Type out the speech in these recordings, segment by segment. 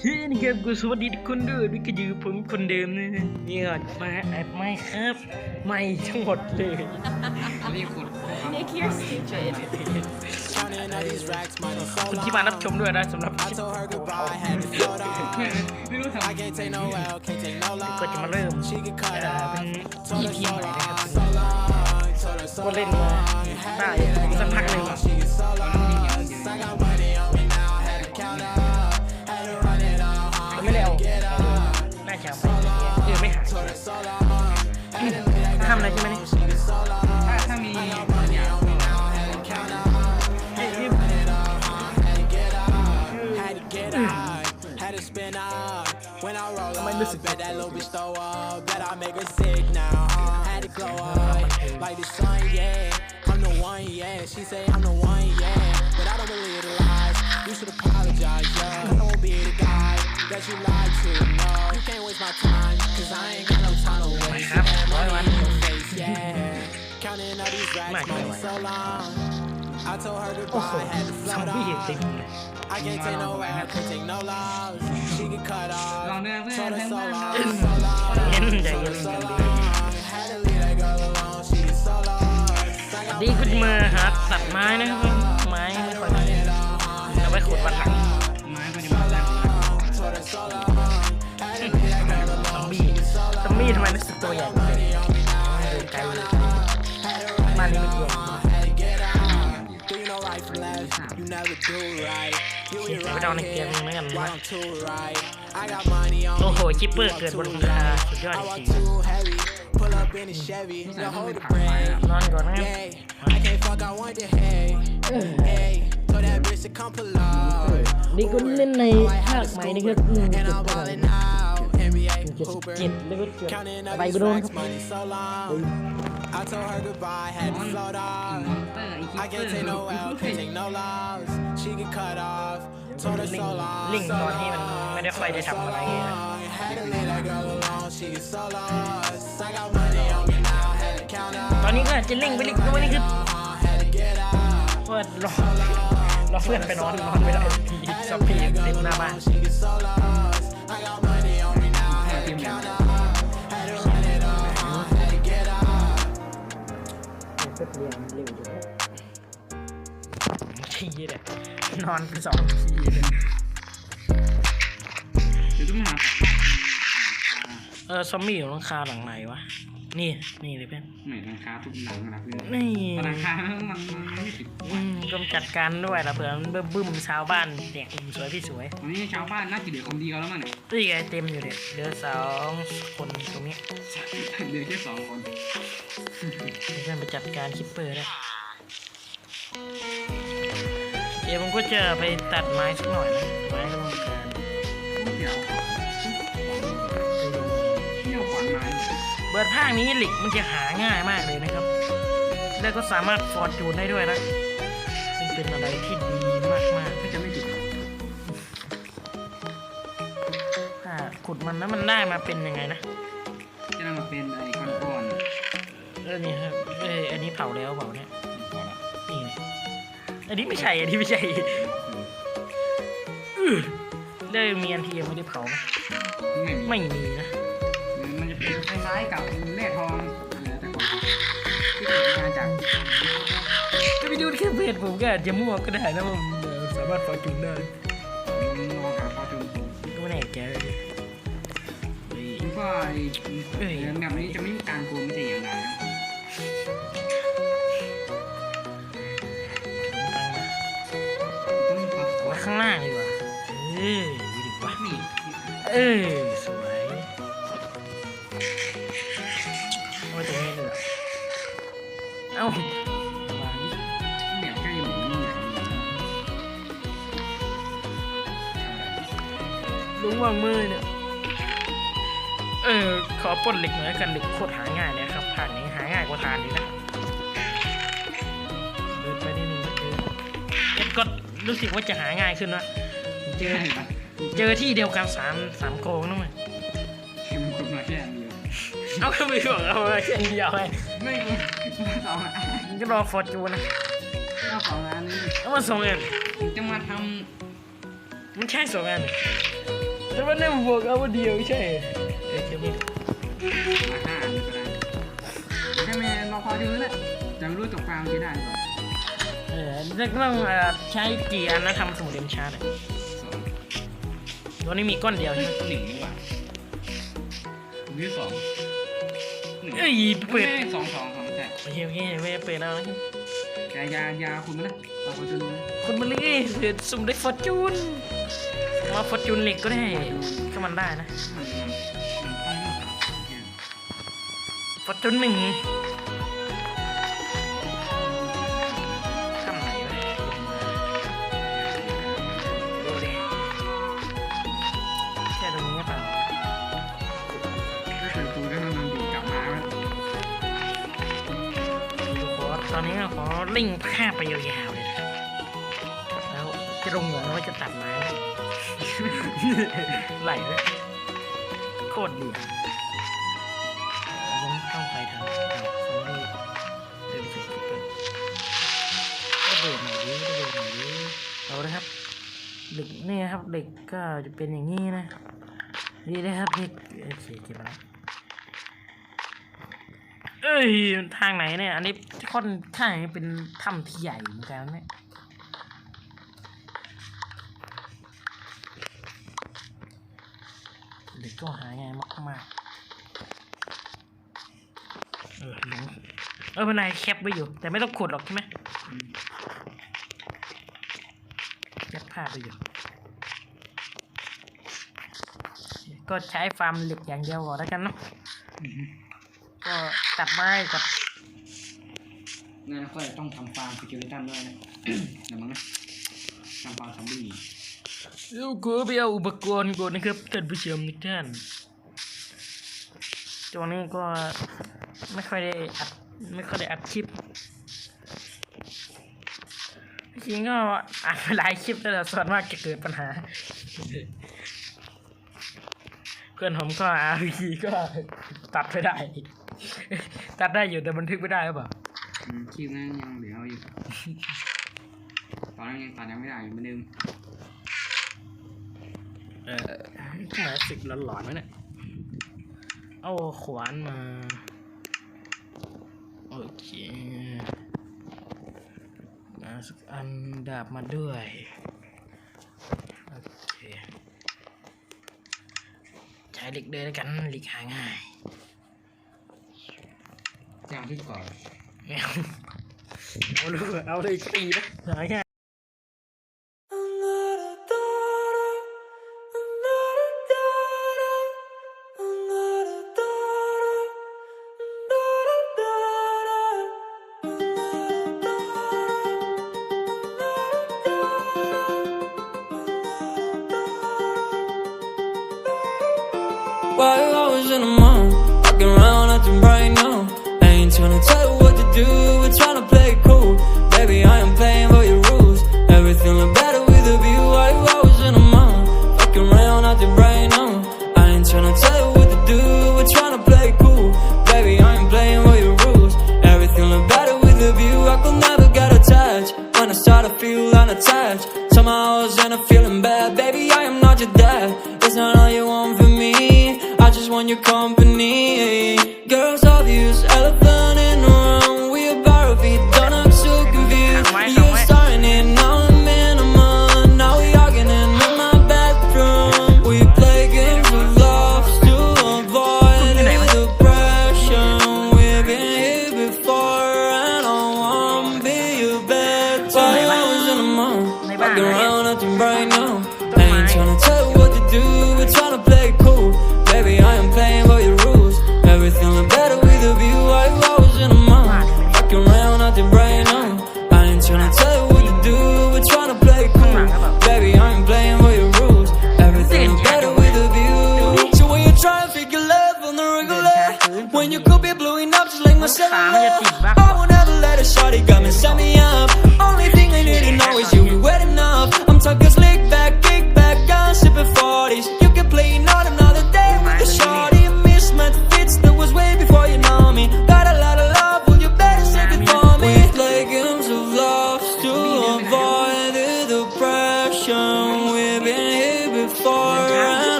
เช่นครับกูสวัสดีคนด้วยขก็ยืมผมคนเดิมนี่นี่ก่อนมาแอบไม่ครับ ไม่ทั้งหมดเลยนี่คุณ Nick you're stupid คุณที่มารับชมด้วยนะสำหรับไม่รู้ทำก็จะมาเริ่มเป็นพี่หม่นะครับก็เล่นมาได้ผมสักพักหนึ่ง ทำอะไรใช่ไหมเนี่ย She get so lost. ถ้าถ้ามีอยาก Had to count up. Had to run it all, had to get up. Had to get up. Had to spin up. When I roll up, bet that little bitch throw up. Bet I make her sick now. huh? Had to glow up. Like the sun, yeah. I'm the one, yeah. She say I'm the one, yeah. But I don't believe the lies. You should apologize, yeah. I don't be the guy that you lied to. No, you can't waste my time. Cause I ain't got no time to waste. Crap, Yeah, boy, money man. in your face, yeah. Counting all these racks, Mike, money boy. so long. I told her โอ้โห goodbye, had to ซอม float บี้เห็น on. เต็มเลย I can't take no L, can't take no loss. She get cut ลอง off. เดินเพื่อน Told her ทั้ง so บ้าน long, so long. เย็นใจเย็น So กันดี long. Had to leave that girl alone. She get so lost. I got ดีขึ้นมาหาตัดไม้นะครับไม้ไม่ค่อยมีเอาไว้ขุดวันหลัง มบี้ทำไมรู้สึกตัวใหญ่จังเลยเดินไกลเลยบ้านนี้ไม่กลัว Had to get out. Do you know right from left? You never do right. You be ไปเอาในเกม right. เหมือนกัน Why นะ I'm too right? I got money on โอ้โห me. คิปเปอร์ You เกิด walk บน too หลังคา fast. สุดยอด I จ walk ริง too heavy. Pull up in a Chevy. Now hold the brake. นอนก่อนนะครับ Yeah, I can't fuck, I want the hey. Hey, told that bitch to come pull up. นี่ก็เล่นในภาคใหม่นะครับหนึ่ง And จุด I'm เท่าไหร่ ballin' out. NBA เจ็ด Hooper. เจ็ดแล้วก็เกือบ Counting ไป all ไป these โดนค racks, รับ money so long. I told her goodbye, had to float ม off. อนเตอร์ไอ้คิ I ปเปอ can't ร์ take no L, can't take no loss. She get cut off. Told her ลิง so long. ลิง so ตอนที่มันไม่ได้ค่อยได้ทำอะไรนะ long. Had to leave that girl alone. She get so lost. I got money on me now. Had to count ต up. อนนี้ก็จะเล่งไปเล็กน้อยนี่คือ Had to get out. ว่ารอรอเพื่อนไปนอนนอนไม่ได้ซอมบี้เต็มหน้าบ้าน She get so lost. I got เพื่อนเรียนเร็วอยู่ทีเลยนอนไปสองทีเลยเดี๋ยวต้องหาเออซอมบี้อยู่หลังคาหลังไหนวะ นี่ นี่เลยเพื่อน ไหนราคาทุกหลังนะเพื่อนนี่ราคามันมันไม่ถึง อืมก็จัดการด้วยละเผื่อมันบึ้มชาวบ้านเนี่ยอืมสวยพี่สวยตอนนี้ชาวบ้านน่าจะเหลือคนเดียวแล้วมั้งเนี่ยนี่ไงเต็มอยู่เด็ดเหลือสองคนตรงนี้เหลือแค่สองคนเพื่อนไปจัดการคิปเปอร์ได้เดี๋ยวผมก็จะไปตัดไม้สักหน่อยนะไม้ก็ต้องการเดี๋ยวเที่ยวขวัญมาเบิร์ดภาคนี้หลิกมันจะหาง่ายมากเลยนะครับ แล้วก็สามารถฟอร์จูนได้ด้วยนะมัน เป็นอะไรที่ดีมากถ้าจะไม่ผิดถ้าขุดมันแล้วมันได้มาเป็นยังไงนะจะนำมาเป็นไอ้ก้อนเออนี่ครับเอออันนี้เผาแล้วเผาเนี่ยพอละนี่อันนี้ไม่ใช่อันนี้ไม่ใช่อื้อได้มีอันที่ยังไม่ได้เผาไหมไม่มีไม่มีนะมันจะเป็นคล้ายๆกับแร่ทองเหลือแต่ก่อนที่เกิดมาจาก จะไปดูแค่เพจผมก็อาจจะมั่วก็ได้นะผมเออสามารถฟอร์จูนได้ลองหาฟอร์จูนก็ไม่แน่ใจเลยแล้วก็ไอ้แบบนี้จะไม่มีการโกงไม่ใช่อย่างไรนะต้องปรับไว้ข้างล่างดีกว่า เออดีดีกว่านี่เออางมือเนี่ย เออ ขอปล้นเหล็กหน่อยละกันเหล็กโคตรหาง่ายเลยนะครับภาคนี้หาง่ายกว่าทานอีกนะเดินไปนิดนึงก็เจอเอ็ดก็รู้สึกว่าจะหาง่ายขึ้นนะเจอใช่ปะเจอที่เดียวกันสามสามโกงนั่นมั้ยเข็มขุดมาแค่อันเดียวเอาก็ไม่บอกเอามาแค่เดียวไงไม่มาสองอันมันก็รอฟอร์จูนนะมาสองอันนี้เอามาสองอันผมจะมาทมันใช่สองอันำ แต่ว่าเนี่ยมันบอกเอาว่าเดียวใช่เออแค่ไม่มาห้านี่ก็ได้แค่แม่รอคอยดูนั่นแหละจะไม่รู้จบฟาร์มจะได้หรือเปล่าเออจะต้องเอ่อใช้กี่อันนะทำสมุดเดมชาร์ดสองตัวนี้มีก้อนเดียวเฮ้ใช่ยไหมหนึ่งนี่หว่าผมที่สองหนึ่งเอ้ยเปิดไม่สองสองสองใช่โอเคโอเคไม่เปิดแล้วนะยายายาคุณมานะรอคอยดูนะ คนมาเลยเดี๋ยวสุ่มได้ฟอร์จูน มาฟอร์จูนเหล็กก็ได้ถ้ามันได้นะฟอร์จูนหนึ่งทำไหนวะดูดิแค่ตรงนี้เปล่าถ้าเกิดกูได้มันมันดีกลับมาแล้วดูขอตอนนี้ขอลิงภาไปยาวๆเลยนะครับแล้วจะลงหัวว่าจะตัดไม้ ไหลเลยโคตรดีอะต้องต้องไปทางเอาซอมบี้เดินไปเฉยๆเปิดก็เบิดหน่อยดิก็เบิดหน่อยดิเอาละครับเหล็กนี่ครับเหล็กก็จะเป็นอย่างนี้นะนี่นะครับเหล็กโอเคเก็บมาแล้วเอ้ยทางไหนเนี่ย อันนี้ค่อนข้างเป็นถ้ำที่ใหญ่เหมือนกันนะเนี่ยเด็ กก็หาง่ายมากๆ เออหลงเออเป็นไรแคปไว้อยู่ แต่ไม่ต้องขุดหรอกใช่ไหมแคปภาพไปอยู่ ก็ใช้ฟาร์มเหล็กอย่างเดียวก่อนแล้วกันเนาะก็ตัดไม้กับงั้นก็ต้องทำฟาร์มสกิลตันด้วยนะเดี๋ยวมั้งนะทำฟาร์มซอมบี้ เดี๋ยวกูไปเอาอุปกรณ์ก่อนนะครับท่านผู้ชมทุกท่านตัวนี้ก็ไม่ค่อยได้อัดไม่ค่อยได้อัดคลิปจริงก็อัดไปหลายคลิปแต่ส่วนมากจะเกิดปัญหา เพื่อนผมก็อาวีก็ตัดไม่ได้ ตัดได้อยู่แต่บันทึกไม่ได้หรือเปล่าคลิปนั้นยังเหลืออยู่ตอนนั้นยังตัดยังไม่ได้อยู่เหมือนเดิม เออหมาสึกหลอนๆไหมเนี่ย เอาขวานมา โอเคมาสักอันดาบมาด้วย โอเค ใช้เหล็กเดินกันเหล็กหาง่ายอย่างที่ก่อนแมวเอาเลยเอาเลยตีนะหาง่าย Your company. Girls obvious, elephant in the room. We about to be done up so confused. You're starting it, now I'm in a month. Now we arguing in my bedroom. We play games of love to avoid the depression. We've been here before, and I wanna be your bed. I was in the mall, walking around acting right now. I ain't tryna tell you what to do, we're tryna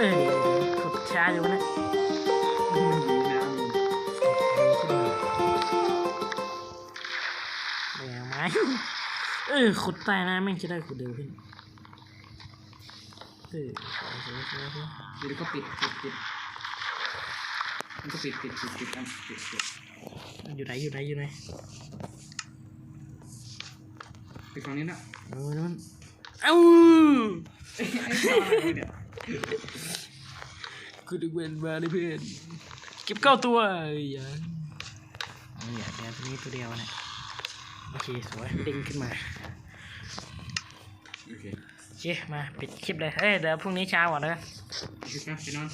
ออขุดช้าอยู่นะน้ำแหวไหมเออขุดใต้น้ำแม่งจะได้ขุดเร็วขึ้นเออสวยสวยสวยเดี๋ยวก็ปิดปิดปิดมันก็ปิดปิดปิดปิดกันปิดปิดอยู่ไหนอยู่ไหนอยู่ไหนปิดฝั่งนี้นะเออนั่นเอ้าไอ้ตอนเนี่ย กูดึกเวนมาเลยเพื่อนเก็บเก้าตัวเอ้ยยังเนี่ยเดี๋ยวตัวนี้ตัวเดียวเนี่ยโอเคสวยเด้งขึ้นมาโอเคโอเคมาปิดคลิปเลยเอ้ยเดี๋ยวพรุ่งนี้เช้าก่อนนะปิดนะไปนอน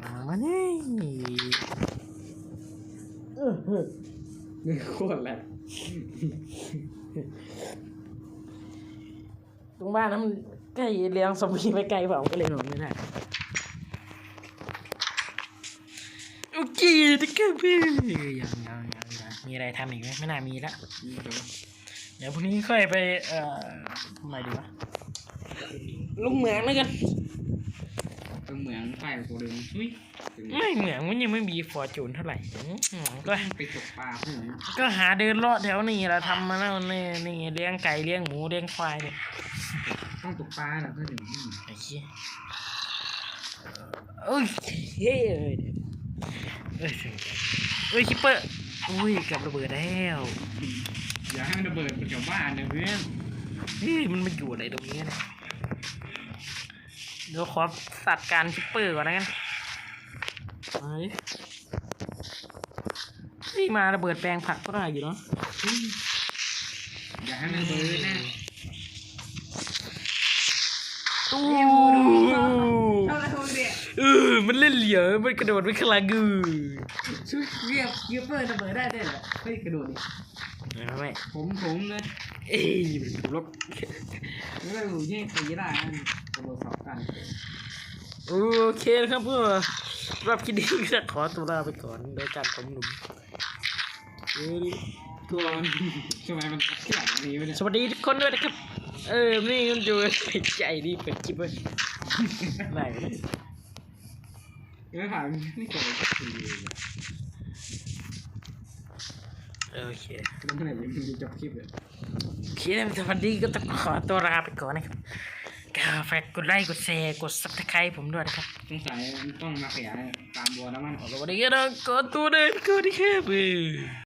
มามานี่นี่โคตรแหละ ตรงบ้านนั้นมันใกล้เลี้ยงสมีไปไกลเปล่าก็เลยหนุนไม่ได้โอเคติ๊กเกอร์พี่ยังยังยังยังมีอะไรทำอีกไหมไม่น่ามีละเดี๋ยวเดี๋ยวพรุ่งนี้ค่อยไปเอ่อทำอะไรดีวะลุงเหมืองแล้วกัน ตรงเหมืองใต้ตัวเดิมเฮ้ยถึงไม่เหมืองมันยังไม่มีฟอร์จูนเท่าไหร่อืมก็ไปตกปลาเพื่อนก็หาเดินเลาะแถวนี้เราทำมาแล้วนี่นี่เลี้ยงไก่เลี้ยงหมูเลี้ยงควายเนี่ยต้องตกปลาเหรอเพื่อนถึงไอ้เหี้ยโอ้ยเฮ้ยเอ้ยเอ้ยเอ้ยคิปเปอร์อุ้ยเกับระเบิดแล้วอย่าให้มันระเบิดเป็นแถวบ้านนะเพื่อนเฮ้ยมันมาอยู่อะไรตรงนี้เนี่ย เดี๋ยวขอตัดการคิปเปอร์ก่อนนะกันมาดิเฮ้ยมาระเบิดแปลงผักก็ได้อยู่เนาะอย่าให้มันระเบิดนะตู้เอาละเอาเนี่ยเออมันเล่นเหลียวมันกระโดดไปข้างหลังกูช่วยเรียบเรียบเปิดระเบิดได้ด้วยเหรอเฮ้ยกระโดดดิ ไม่ผมผมเลยเอ้ยมันถูกลบไม่ได้อยู่ยี่ปีได้นะกระโดดสอบกันโอเคนะครับเพื่อรับคลิปนี้ก็จะขอตัวลาไปก่อนโดยการผมหนุ่มเอ้ยตัวทำไมมันขนาดนี้วะเนี่ยสวัสดีทุกคนด้วยนะครับ เออนี่มันอยู่ในใจดีเปิดคลิปไว้ไหนเออถามนี่เกิดอะไรขึ้นดี โอเคแล้วเมื่อไหร่จะจบคลิปเลยโอเคแล้วสวัสดีก็ต้องขอตัวลาไปก่อนนะครับก็ฝากกดไลค์กดแชร์กดซับสไครต์ผมด้วยนะครับสงสัยมันต้องมาขยายตามบัวน้ำมันสวัสดีครับขอตัวเดินก่อนดีครับเออ